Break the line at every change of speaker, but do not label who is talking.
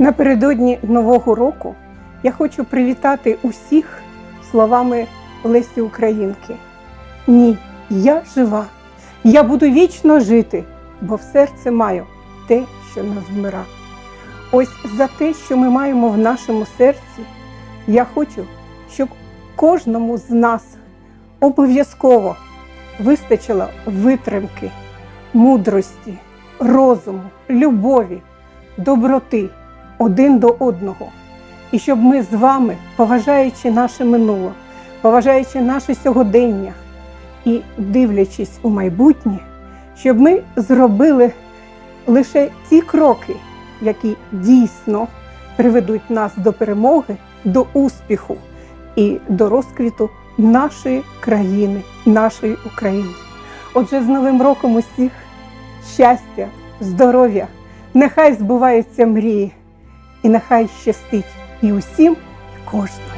Напередодні Нового року я хочу привітати усіх словами Лесі Українки. Ні, я жива, я буду вічно жити, бо в серці маю те, що не вмира. Ось за те, що ми маємо в нашому серці, я хочу, щоб кожному з нас обов'язково вистачило витримки, мудрості, розуму, любові, доброти один до одного. І щоб ми з вами, поважаючи наше минуле, поважаючи наше сьогодення і дивлячись у майбутнє, щоб ми зробили лише ті кроки, які дійсно приведуть нас до перемоги, до успіху і до розквіту нашої країни, нашої України. Отже, з Новим роком усіх щастя, здоров'я, нехай збуваються мрії, і нехай щастить і усім, і кожному.